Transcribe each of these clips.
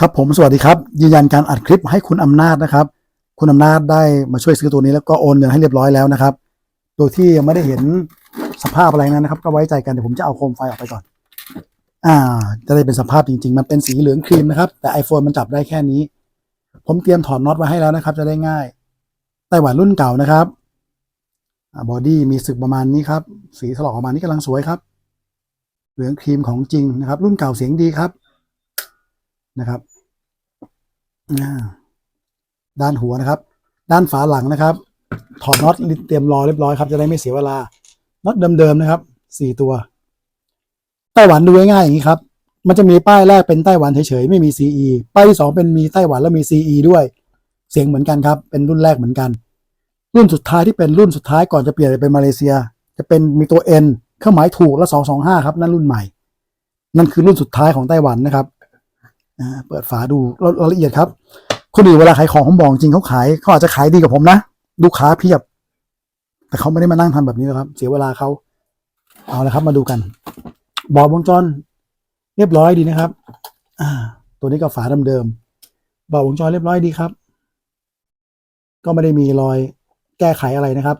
ครับผมสวัสดีครับยืนยันการอัดคลิปให้คุณอำนาจนะครับ คุณอำนาจได้มาช่วยซื้อตัวนี้แล้วก็โอนเงินให้เรียบร้อยแล้วนะครับ โดยที่ยังไม่ได้เห็นสภาพอะไรนั้นนะครับ ก็ไว้ใจกันเดี๋ยวผมจะเอาโคมไฟออกไปก่อน อ่า จะได้เป็นสภาพจริง ๆ มันเป็นสีเหลืองครีมนะครับ แต่ iPhone มันจับได้แค่นี้ ผมเตรียมถอดน็อตไว้ให้แล้วนะครับ จะได้ง่ายไต้หวันรุ่นเก่านะครับบอดี้มีสึกประมาณนี้ครับ สีถลอกออกมานี่กำลังสวยครับ เหลืองครีมของจริงนะครับ รุ่นเก่าเสียงดีครับ นะครับด้านหัวนะครับ ด้านฝาหลังนะครับ ถอดน็อตเตรียมรอเรียบร้อยครับ จะได้ไม่เสียเวลาน็อตเดิมๆนะครับสี่ตัวไต้หวันดูง่ายๆอย่างนี้ครับ มันจะมีป้ายแรกเป็นไต้หวันเฉยๆไม่มี CE ป้ายที่สองเป็นมีไต้หวันแล้วมี CE ด้วย เสียงเหมือนกันครับ เป็นรุ่นแรกเหมือนกัน รุ่นสุดท้ายที่เป็นรุ่นสุดท้ายก่อนจะเปลี่ยนไปเป็นมาเลเซีย จะเป็นมีตัว N เครื่องหมายถูกและ225 ครับ นั่นรุ่นใหม่ นั่นคือรุ่นสุดท้ายของไต้หวันนะครับ เปิดฝาดูรายละเอียดครับ คนอื่นเวลาขายของผมบอกจริงเขาขายเขาอาจจะขายดีกว่าผมนะลูกค้าเพียบ แต่เขาไม่ได้มานั่งทำแบบนี้หรอกครับ เสียเวลาเขาเอาละครับ มาดูกัน บอร์ดวงจร เรียบร้อยดีนะครับ อ่า ตัวนี้ก็ฝาเดิมๆบอร์ดวงจรเรียบร้อยดีครับ ก็ไม่ได้มีรอยแก้ไขอะไรนะครับ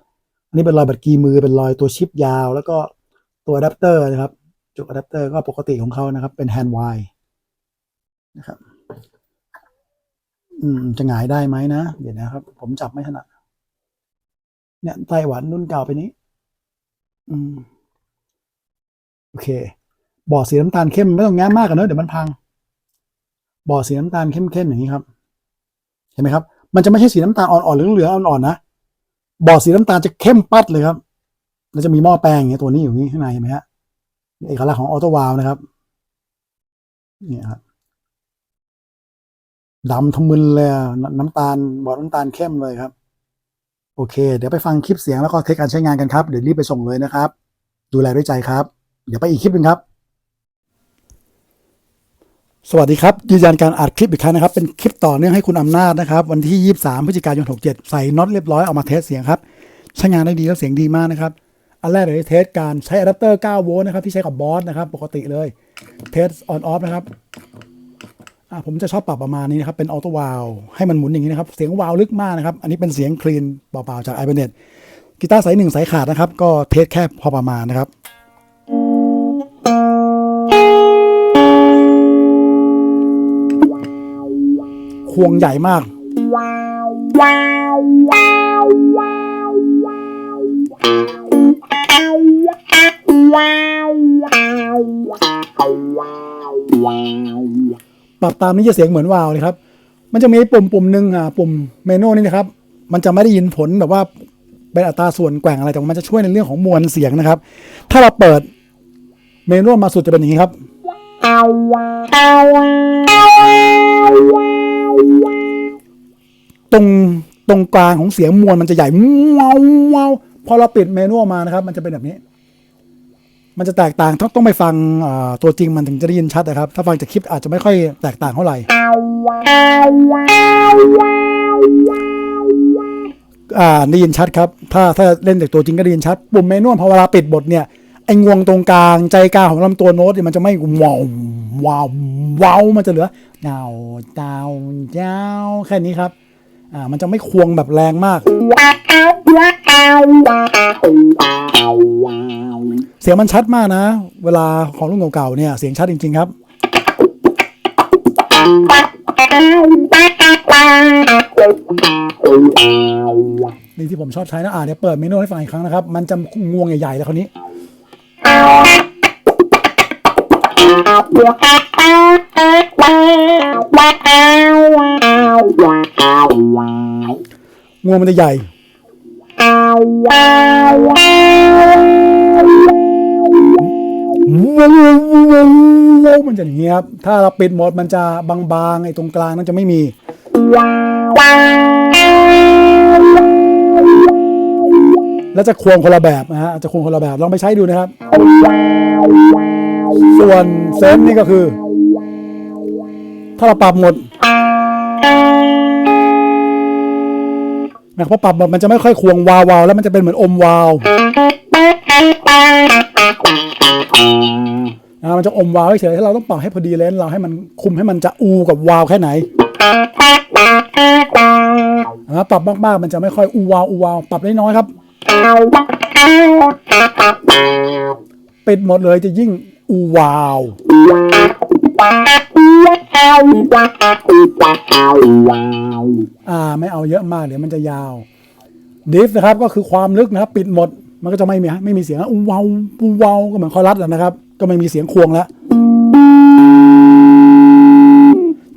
อันนี้เป็นรอยบัตรกีมือเป็นรอยตัวชิปยาว แล้วก็ตัวอะแดปเตอร์นะครับ จุกอะแดปเตอร์ก็ปกติของเขานะครับ เป็นแฮนด์ไว นะครับอืมจะหงายได้ไหมนะ เดี๋ยวนะครับ ผมจับไม่ถนัดเนี่ยไต้หวันรุ่นเก่าไปนี้ อืมโอเค บอดสีน้ำตาลเข้มไม่ต้องแง้มากกันเนอะเดี๋ยวมันพัง บอดสีน้ำตาลเข้มๆอย่างนี้ครับ เห็นไหมครับ มันจะไม่ใช่สีน้ำตาลอ่อนๆหรือเหลืองๆอ่อนๆนะบอดสีน้ำตาลจะเข้มปัดเลยครับแล้วจะมีหม้อแปลงอย่างเงี้ยตัวนี้อยู่นี่ข้างในเห็นไหมฮะเอกลักษณ์ของออโตวาลนะครับ เนี่ยครับ ดำทะมึนเลยน้ำตาลบอดน้ำตาลเข้มเลยครับ โอเค เดี๋ยวไปฟังคลิปเสียงแล้วก็เทคการใช้งานกันครับ เดี๋ยวรีบไปส่งเลยนะครับ ดูแลด้วยใจครับ เดี๋ยวไปอีกคลิปหนึ่งครับ สวัสดีครับ ยืนยันการอัดคลิปอีกครั้งนะครับ เป็นคลิปต่อเนื่องให้คุณอำนาจนะครับ วันที่ 23พฤศจิกายน 67 ใส่น็อตเรียบร้อย เอามาเทสเสียงครับ ใช้งานได้ดีแล้วเสียงดีมากนะครับ อันแรกเดี๋ยเทสการใช้อะแดปเตอร์ 9 โวลต์นะครับที่ใช้กับบอสนะครับ ปกติเลย เทสออนออฟนะครับ ผมจะชอบปรับประมาณนี้นะครับเป็นออโต้วาลให้มันหมุนอย่างนี้นะครับ เสียงวาลลึกมากนะครับ อันนี้เป็นเสียงคลีนเปล่าๆจากไอเบเน็ตกีตาร์สายหนึ่งสายขาดนะครับ ก็เทสแค่พอประมาณนะครับควงใหญ่มากป รับตามนี้จะเสียงเหมือนวาวเลยครับ มันจะมีปุ่มปุ่มหนึ่งอ่าปุ่มเมนูนี่นะครับ มันจะไม่ได้ยินผลแบบว่าเป็นอัตราส่วนแกว่งอะไรแต่ว่ามันจะช่วยในเรื่องของมวลเสียงนะครับ ถ้าเราเปิดเมนูมาสุดจะเป็นอย่างนี้ครับตรงตรงกลางของเสียงมวลมันจะใหญ่ว้าวว้าพอเราปิดเมนูออกมานะครับ มันจะเป็นแบบนี้ มันจะแตกต่างต้องต้องไปฟังตัวจริงมันถึงจะได้ยินชัดนะครับ ถ้าฟังจากคลิปอาจจะไม่ค่อยแตกต่างเท่าไหร่อ่าได้ยินชัดครับ ถ้าถ้าเล่นจากตัวจริงก็ได้ยินชัด ปุ่มเมนูพอเวลาปิดบทเนี่ยไอ้งวงตรงกลางใจกลางของลำตัวโน้ตเนี่ยมันจะไม่ว้าวว้าวว้าวมันจะเหลือเงาเจ้าเจ้าแค่นี้ครับ อ่ามันจะไม่ควงแบบแรงมาก เสียงมันชัดมากนะ เวลาของรุ่นเก่าๆเนี่ยเสียงชัดจริง ๆ ครับ นี่ที่ผมชอบใช้นะอ่าเดี๋ยวเปิดเมนูให้ฟังอีกครั้งนะครับ มันจะงวงใหญ่ๆแล้วคราวนี้ งวงมันจะใหญ่ว้าวมันจะอย่างนี้ครับ ถ้าเราปิดหมดมันจะบางๆไอ้ตรงกลางนั่นจะไม่มี แล้วจะควงคนละแบบนะฮะ จะควงคนละแบบ ลองไปใช้ดูนะครับ ส่วนเซนนี่ก็คือ ถ้าเราปรับหมด นะครับพอปรับมันจะไม่ค่อยควงวาวๆแล้วมันจะเป็นเหมือนอมวาวอ่ามันจะอมวาวเฉยๆถ้าเราต้องปรับให้พอดีเลนส์เราให้มันคุมให้มันจะอูกับวาวแค่ไหนอ่าปรับมากๆ มันจะไม่ค่อยอูวาวอูวาวปรับน้อยๆครับ ปิดหมดเลยจะยิ่งอูวาว อ่าไม่เอาเยอะมากเดี๋ยวมันจะยาวดิฟนะครับก็คือความลึกนะครับ ปิดหมดมันก็จะไม่มีไม่มีเสียงอูวาวอูวาวก็เหมือนคอรัสนะครับ ก็ไม่มีเสียงควงแล้ว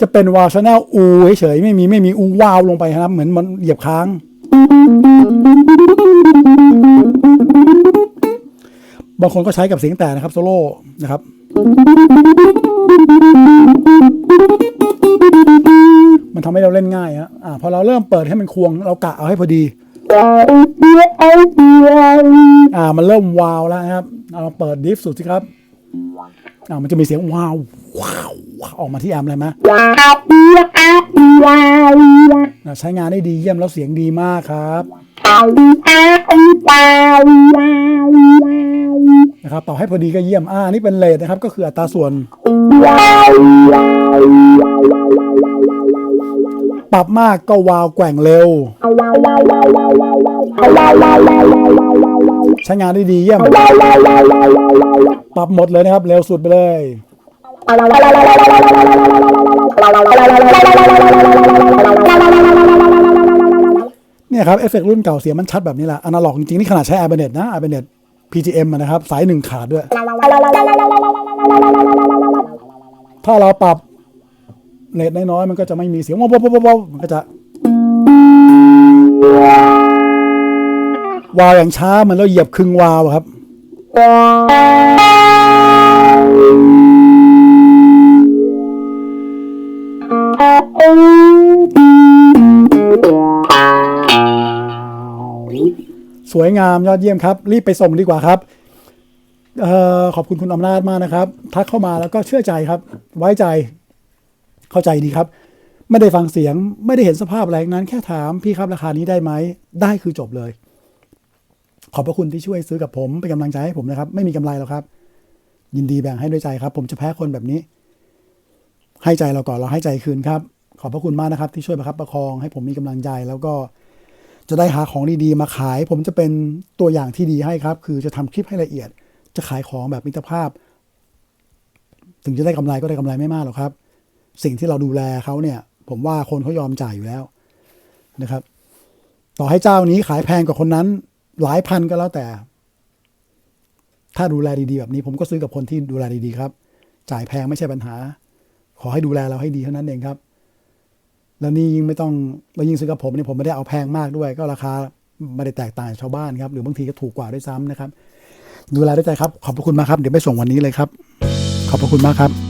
จะเป็นวาวชแนลอูเฉยๆไม่มีไม่มีอูวาวลงไปนะครับ เหมือนมันเหยียบค้าง บางคนก็ใช้กับเสียงแต่นะครับ โซโล่นะครับ มันทำให้เราเล่นง่ายฮะอ่าพอเราเริ่มเปิดให้มันควงเรากะเอาให้พอดีอ่ามันเริ่มวาวแล้วครับเราเปิดดิฟสุดสิครับอ่ามันจะมีเสียงวาวว้าวออกมาที่แอมเลยไหมใช้งานได้ดีเยี่ยมแล้วเสียงดีมากครับนะครับต่อให้พอดีก็เยี่ยมอ่านี่เป็นเลทนะครับ ก็คืออัตราส่วน ปรับมากก็วาวแกว่งเร็ว ใช้งานได้ดีเยี่ยม ปรับหมดเลยนะครับ เร็วสุดไปเลย เนี่ยครับ เอฟเฟกรุ่นเก่าเสียงมันชัดแบบนี้แหละอนาล็อกจริงๆ นี่ขนาดใช้ a b a n e t นะ a b a n e t PGM อะนะครับ สายหนึ่งขาดด้วย ถ้าเราปรับเลทน้อยๆมันก็จะไม่มีเสียงว้าวๆๆๆมันก็จะวาวอย่างช้ามือนเราเหยียบครึ่งวาวครับ สวยงามยอดเยี่ยมครับ รีบไปส่งดีกว่าครับ ขอบคุณคุณอำนาจมากนะครับ ทักเข้ามาแล้วก็เชื่อใจครับ ไว้ใจเข้าใจดีครับ ไม่ได้ฟังเสียงไม่ได้เห็นสภาพอะไรงนั้น แค่ถามพี่ครับราคานี้ได้ไหมได้คือจบเลย ขอบพระคุณที่ช่วยซื้อกับผมเป็นกำลังใจให้ผมนะครับ ไม่มีกำไรหรอกครับ ยินดีแบ่งให้ด้วยใจครับ ผมจะแพ้คนแบบนี้ ให้ใจเราก่อนเราให้ใจคืนครับ ขอบพระคุณมากนะครับ ที่ช่วยประคับประคอง ให้ผมมีกำลังใจแล้วก็จะได้หาของดีๆมาขาย ผมจะเป็นตัวอย่างที่ดีให้ครับ คือจะทำคลิปให้ละเอียด จะขายของแบบมิตรภาพ ถึงจะได้กำไรก็ได้กำไรไม่มากหรอกครับ สิ่งที่เราดูแลเขาเนี่ย ผมว่าคนเขายอมจ่ายอยู่แล้วนะครับ ต่อให้เจ้านี้ขายแพงกว่าคนนั้น หลายพันก็แล้วแต่ ถ้าดูแลดีๆแบบนี้ ผมก็ซื้อกับคนที่ดูแลดีๆครับ จ่ายแพงไม่ใช่ปัญหา ขอให้ดูแลเราให้ดีเท่านั้นเองครับ แล้วนี่ยิ่งไม่ต้องแล้วยิ่งซื้อกับผมเนี่ยผมไม่ได้เอาแพงมากด้วย ก็ราคาไม่ได้แตกต่างชาวบ้านครับ หรือบางทีก็ถูกกว่าด้วยซ้ำนะครับ ดูแลด้วยใจครับ ขอบพระคุณมากครับ เดี๋ยวไปส่งวันนี้เลยครับ ขอบพระคุณมากครับ